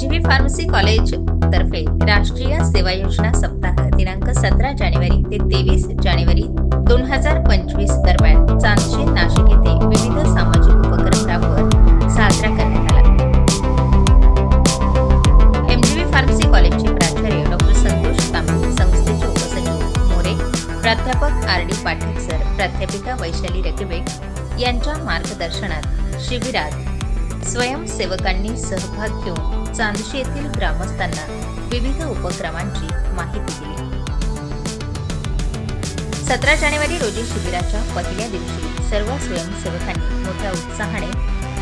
MGB pharmacy college तर्फे राष्ट्रीय सेवा योजना सप्ताह दिनांक सतरा जानेवारी ते तेवीस जानेवारी दोन हजार पंचवीस दरम्यान चांदशे नाशिक येथे विविध सामाजिक उपक्रम राबवत साजरा करण्यात आला. एमजीबी फार्मसी कॉलेजचे प्राचार्य डॉक्टर संतोष तांबे संस्थेचे उपसचिव मोरे प्राध्यापक आर डी पाटील सर प्राध्यापिका वैशाली रकिबे यांच्या मार्गदर्शनात शिबिरात स्वयंसेवकांनी सहभाग घेऊन चांदशी येथील ग्रामस्थांना विविध उपक्रमांची माहिती दिली. सतरा जानेवारी रोजी शिबिराच्या पहिल्या दिवशी सर्व स्वयंसेवकांनी मोठ्या उत्साहाने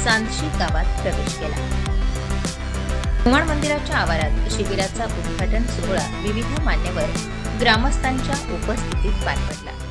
चांदशी गावात प्रवेश केला. हनुमान मंदिराच्या आवारात शिबिराचा उद्घाटन सोहळा विविध मान्यवर ग्रामस्थांच्या उपस्थितीत पार पडला.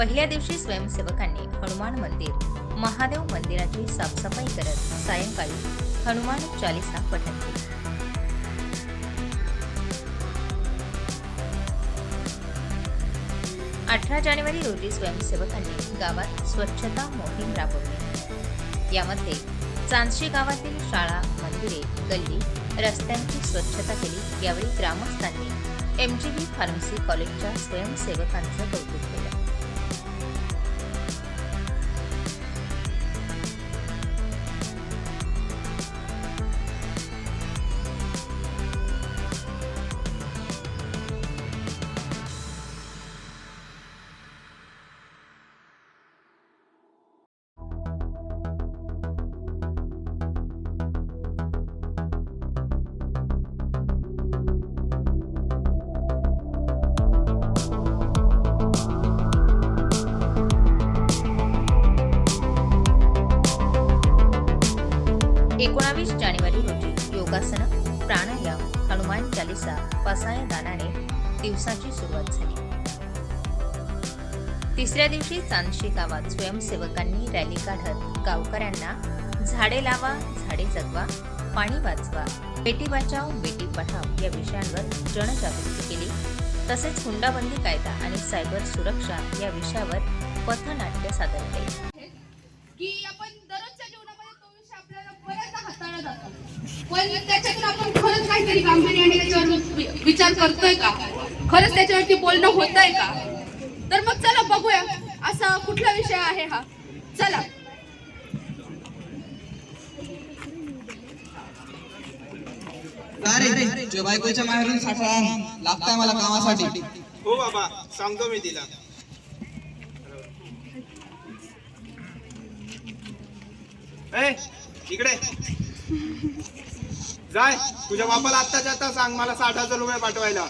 पहिल्या दिवशी स्वयंसेवकांनी हनुमान मंदिर महादेव मंदिराची साफसफाई करत सायंकाळी हनुमान चालिसा पठण केले. अठरा जानेवारी रोजी स्वयंसेवकांनी गावात स्वच्छता मोहीम राबवली. यामध्ये चांदशी गावातील शाळा मंदिरे गल्ली रस्त्यांची स्वच्छता केली. यावेळी ग्रामस्थांनी एमजीबी फार्मसी कॉलेजच्या स्वयंसेवकांचं कौतुक केलं. एकोणावीस जानेवारी रोजी योगासन प्राणायाम हनुमान चालिसा पसाया दानाने दिवसाची सुरुवात झाली. तिसऱ्या दिवशी चांदशी गावात स्वयंसेवकांनी रॅली काढत गावकऱ्यांना झाडे लावा झाडे जगवा पाणी वाचवा बेटी बचाव बेटी पठाव या विषयांवर जनजागृती केली. तसेच हुंडाबंदी कायदा आणि सायबर सुरक्षा या विषयावर पथनाट्य सादर केले. पण त्याच्यातून आपण खरंच काहीतरी गांभीर्याने त्याच्यावर विचार करतोय का? खरंच त्याच्यावरती बोलणं होतंय का? तर मग चला बघूया. असा कुठला विषय आहे हा? चला. अरे बायकोच्या माहेरून साठा लागताय मला कामासाठी. हो बाबा सांगतो मी तिला. ए इकडे. जाय तुझ्या बापाला आत्ताच्या आता सांग मला साठ हजार रुपये पाठवायला.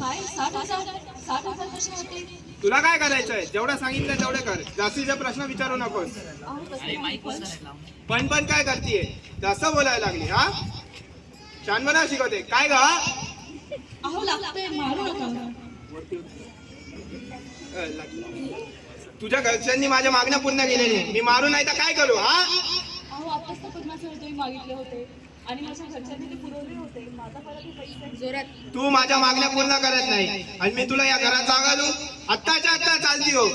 काय? साठ हजार? साठ हजार कसे होते? तुला काय करायचंय जेवढं सांगितलं तेवढे कर. जास्तीचे प्रश्न विचारू नकोस. पण पण काय करतीये? जास्त बोलायला लागली हा? छानपणा शिकवते. काय ग अहो लागतंय. मारू नका. अ, लागली. तुझ्या घरच्यांनी माझ्या मागण्या पूर्ण केलेली. मी मारू नाही तर काय करू हा अहो आताच तर पन्नास हजार तुम्ही मागितले होते आणि माझ्या घरच्यांनी ते पुरवले होते. माझा परत हे पैसे जोरात. तू माझ्या मागण्या पूर्ण करत नाही. आणि मी तुला या घरात जागा देऊ आत्ताच्या आत्ता चालती हो.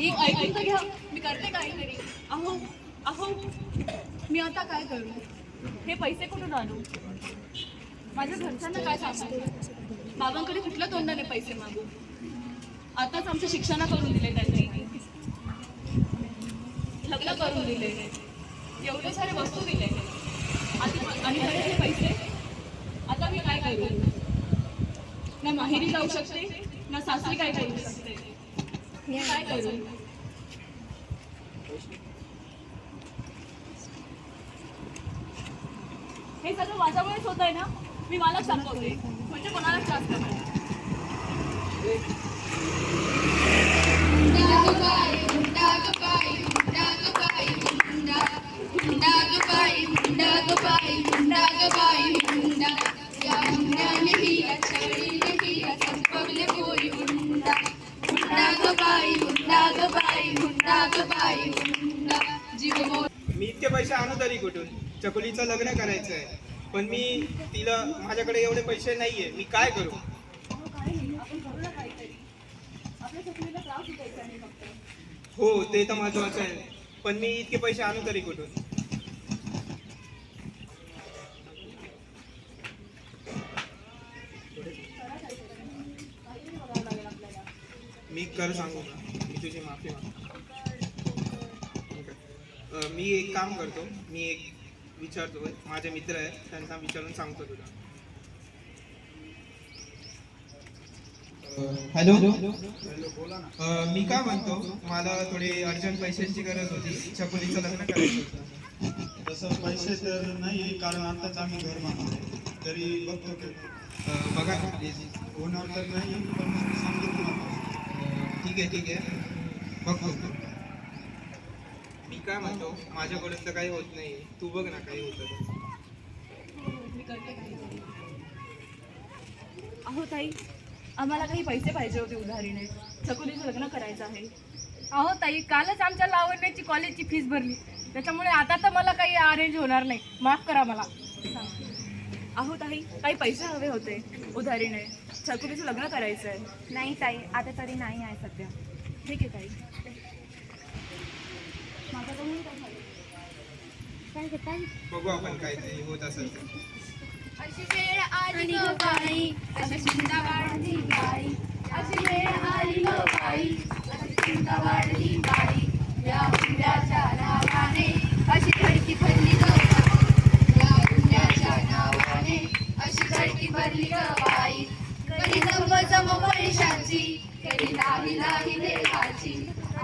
एक ऐकून तर घ्या. मी करते काहीतरी अहो अहो मी आता काय करू? हे पैसे कुठून आणू? माझ्या घरच्यांना काय सांगू बाबांकडे कुठल्या तोंडाने पैसे मागू आताच आमचं शिक्षण करून दिले त्यांनी. लग्न करून दिले एवढे सारे वस्तू दिले. आणि हे पैसे आता मी काय करू? ना माहेरी जाऊ शकते ना सासरी काय करू शकते? काय करू? हे सगळं माझ्यामुळेच होत आहे ना? मी मलाच दाखवते. म्हणजे कोणालाच त्रास नाही कुठून चकुलीचं लग्न करायचं आहे. पण मी तिला माझ्याकडे एवढे पैसे नाहीये. मी काय करू? हो ते तर महत्वाचं आहे. पण मी इतके पैसे आणू तरी कुठून? मी कर सांगू का? मी तुझी माफी मागतो. मी एक काम करतो. मी एक विचारतो. माझे मित्र आहेत. त्यांना विचारून सांगतो तुला. हॅलो? अं, मी काय म्हणतो? मला थोडे अर्जंट पैशांची गरज होती. चकोलीचं लग्न करायचं होतं. तसं पैसे तर नाही कारण आताच आम्ही घर बांधतोय तरी बघतो बघा. होणार तर नाही पण सांगितलं. ठीक आहे ठीक आहे. बघतो. काय म्हणतो? माझ्याकडून तर काही होत नाही. तू बघ ना काही होतं अहो ताई आम्हाला काही पैसे पाहिजे होते उधारीने. चकुलीचं लग्न करायचं आहे. अहो ताई कालच आमच्या लावण्याची कॉलेजची फीस भरली. त्याच्यामुळे आता तर मला काही अरेंज होणार नाही. माफ करा मला. अहो ताई काही पैसे हवे होते उधारीने. चकुलीचं लग्न करायचं आहे नाही ताई आता तरी नाही आहे सध्या. ठीक आहे ताई. बघू आपण काय ते होत असेल. अशी वेळ आली ग बाई. अशी चिंता वाढली बाई. अशी वेळ आली ग बाई. अशी चिंता वाढली बाई. या उंड्याच्या नावाने. अशी धडकी भरली ग बाई. या उंड्याच्या नावाने. अशी धडकी भरली ग बाई. कधी जम जम पैशाची. कधी लाही लाही देहाची.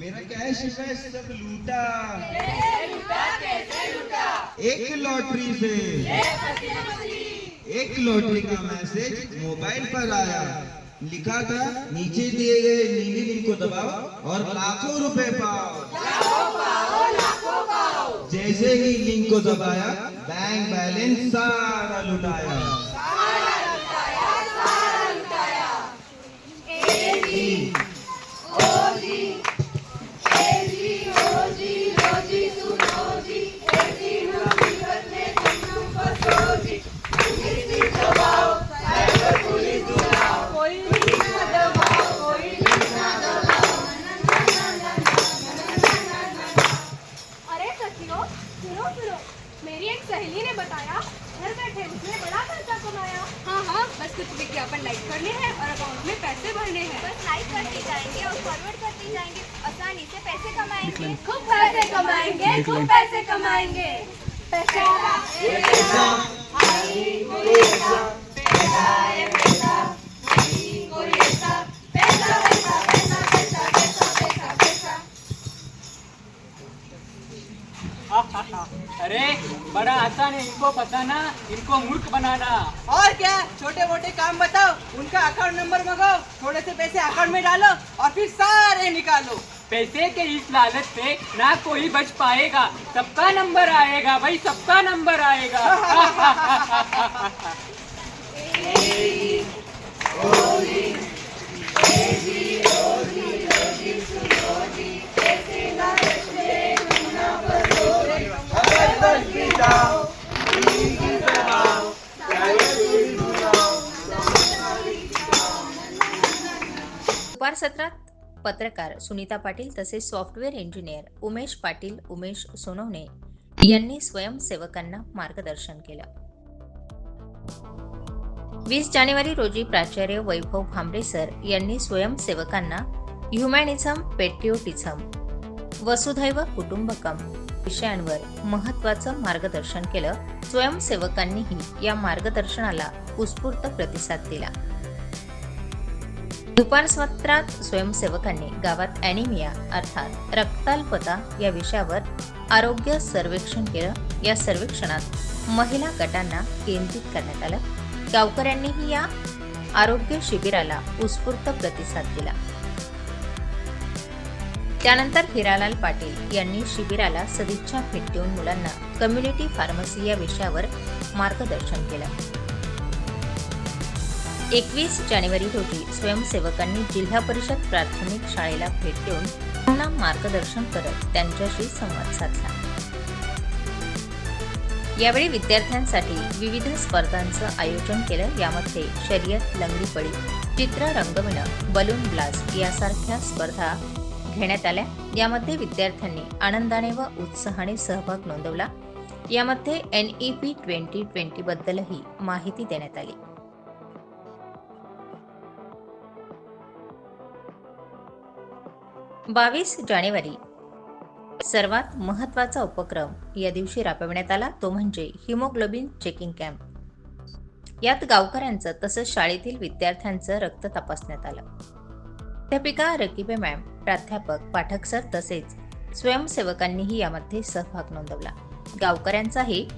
मेरा कैश वैश सब लूटा। एक लॉटरी से। एक लॉटरी का मैसेज मोबाइल पर आया। लिखा था, नीचे दिए गए नीली लिंक को दबाओ और लाखों रुपए पाओ। जैसे ही लिंक को दबाया, बैंक बैलेंस सारा लुटाया। इनको बताना इनको मूर्ख बनाना और क्या छोटे मोटे काम बताओ उनका अकाउंट नंबर मंगाओ थोड़े से पैसे अकाउंट में डालो और फिर सारे निकालो पैसे के इस लालच से ना कोई बच पाएगा सबका नंबर आएगा भाई सबका नंबर आएगा दुपार सत्रात पत्रकार सुनीता पाटील तसेच सॉफ्टवेअर इंजिनियर उमेश पाटील उमेश सोनवणे यांनी स्वयंसेवकांना मार्गदर्शन केलं. वीस जानेवारी रोजी प्राचार्य वैभव भांबरे सर यांनी स्वयंसेवकांना ह्युमॅनिझम पेट्रिओटिझम वसुधैव कुटुंबकम विषयांवर महत्वाचं मार्गदर्शन केलं. स्वयंसेवकांनीही या मार्गदर्शनाला उत्स्फूर्त प्रतिसाद दिला. दुपार सत्रात स्वयंसेवकांनी गावात अॅनिमिया अर्थात रक्ताल्पता या विषयावर आरोग्य सर्वेक्षण केलं. या सर्वेक्षणात महिला गटांना केंद्रित करण्यात आलं. गावकऱ्यांनीही या आरोग्य शिबिराला उत्स्फूर्त प्रतिसाद दिला. त्यानंतर हिरालाल पाटील यांनी शिबिराला सदिच्छा भेट देऊन मुलांना कम्युनिटी फार्मसी या विषयावर मार्गदर्शन केलं. एकवीस जानेवारी रोजी स्वयंसेवकांनी जिल्हा परिषद प्राथमिक शाळेला भेट देऊन त्यांना मार्गदर्शन करत त्यांच्याशी संवाद साधला. यावेळी विद्यार्थ्यांसाठी विविध स्पर्धांचं आयोजन केलं. यामध्ये शर्यत लंगडीपडी चित्र रंगविणं बलून ब्लास्ट यासारख्या स्पर्धा घेण्यात आल्या. यामध्ये विद्यार्थ्यांनी आनंदाने व उत्साहाने सहभाग नोंदवला. यामध्ये N E P twenty twenty बद्दलही माहिती देण्यात आली. बावीस जानेवारी. सर्वात महत्त्वाचा उपक्रम या दिवशी राबविण्यात आला तो म्हणजे हिमोग्लोबिन चेकिंग कॅम्प. यात गावकऱ्यांचं तसंच शाळेतील विद्यार्थ्यांचं रक्त तपासण्यात आलं. अध्यापिका रकीबे मॅम प्राध्यापक पाठक सर तसेच स्वयंसेवकांनीही यामध्ये सहभाग नोंदवला. गावकऱ्यांचाही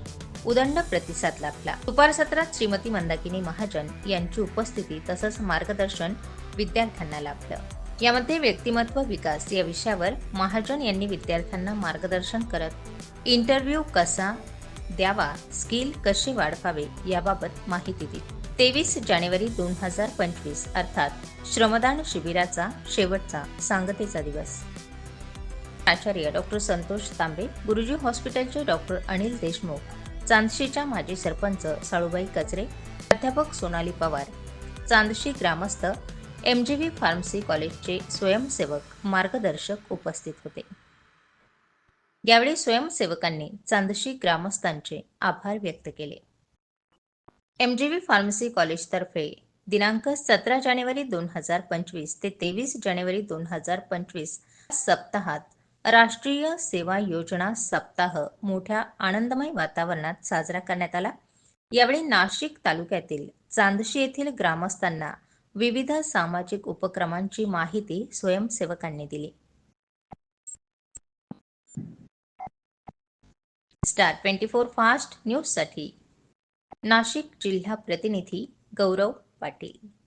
उदंड प्रतिसाद लाभला. दुपार सत्रात श्रीमती मंदाकिनी महाजन यांची उपस्थिती तसंच मार्गदर्शन विद्यार्थ्यांना लाभलं. यामध्ये व्यक्तिमत्व विकास या विषयावर महाजन यांनी विद्यार्थ्यांना मार्गदर्शन करत इंटरव्ह्यू कसा द्यावा स्किल कशी वाढवावे याबाबत माहिती दिली. तेवीस जानेवारी दोन हजार पंचवीस अर्थात श्रमदान शिबिराचा शेवटचा सांगतेचा दिवस. आचार्य डॉक्टर संतोष तांबे गुरुजी हॉस्पिटलचे डॉक्टर अनिल देशमुख चांदशीच्या माजी सरपंच साळूबाई कचरे प्राध्यापक सोनाली पवार चांदशी ग्रामस्थ एम जी व्ही फार्मसी कॉलेजचे स्वयंसेवक मार्गदर्शक उपस्थित होते. यावेळी स्वयंसेवकांनी चांदशी ग्रामस्थांचे आभार व्यक्त केले. एम जी व्ही फार्मसी कॉलेजतर्फे दिनांक सतरा जानेवारी दोन हजार पंचवीस ते तेवीस जानेवारी दोन हजार पंचवीस सप्ताहात राष्ट्रीय सेवा योजना सप्ताह मोठ्या आनंदमय वातावरणात साजरा करण्यात आला. यावेळी नाशिक तालुक्यातील चांदशी येथील ग्रामस्थांना विविध सामाजिक उपक्रमांची माहिती स्वयंसेवकांनी दिली. स्टार ट्वेंटी फोर फास्ट न्यूजसाठी नाशिक जिल्हा प्रतिनिधी गौरव पाटील.